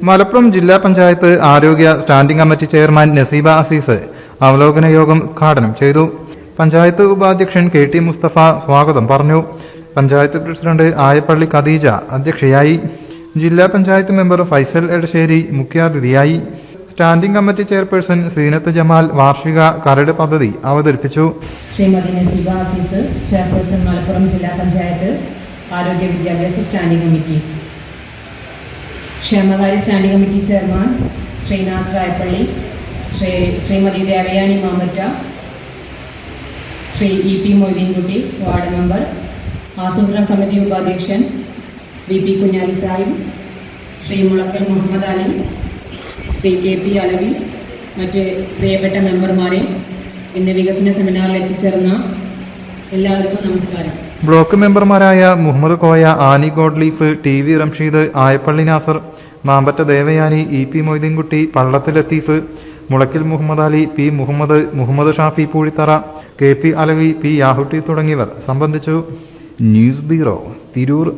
മലപ്പുറം ജില്ലാ പഞ്ചായത്ത് ആരോഗ്യ standing committee chairman Naseeba Azeez അവലോകന യോഗം ഉദ്ഘാടനം ചെയ്തു. പഞ്ചായത്ത് ഉപാധ്യക്ഷൻ കെ ടി മുസ്തഫ സ്വാഗതം പറഞ്ഞു. പഞ്ചായത്ത് പ്രസിഡന്റ് ആയപ്പള്ളി ഖദീജ അധ്യക്ഷയായി. ജില്ലാ പഞ്ചായത്ത് മെമ്പർ ഫൈസൽ എടശ്ശേരി മുഖ്യാതിഥിയായി. Standing committee chairperson Seenath Jamal വാർഷിക കരട് പദ്ധതി അവതരിപ്പിച്ചു. ശ്രീമതി നസീബ അസീസ് ചെയർപേഴ്സൺ മലപ്പുറം ജില്ലാ പഞ്ചായത്ത് ആരോഗ്യ വിദ്യാഭ്യാസ സ്റ്റാൻഡിംഗ് കമ്മിറ്റി. ക്ഷേമകാര്യ standing committee chairman Sreenas Rayappally Shri Shrimati Devayani Mamatta Shri E P Moideenkutty ward member ആസൂത്രണ സമിതി ഉപാധ്യക്ഷൻ V P Kunhali Sahib Shri Mulakkal Muhammad Ali Shri K P Alavi മറ്റ് പ്രിയപ്പെട്ട മെമ്പർമാരെ ഇന്ന് വികസന സെമിനാറിൽ എത്തിച്ചേർന്ന എല്ലാവർക്കും നമസ്കാരം. ബ്ലോക്ക് മെമ്പർമാരായ Muhammad Koya Annie Godleaf T V Ramsheed Ayappally Nasar Mambatta Devayani E P Moideenkutty Pallath Latheef Mulakkil Muhammad Ali P Muhammad Muhammad Shafi Poozhithara K P Alavi P Yahutty തുടങ്ങിയവർ സംബന്ധിച്ചു. News bureau Tirur.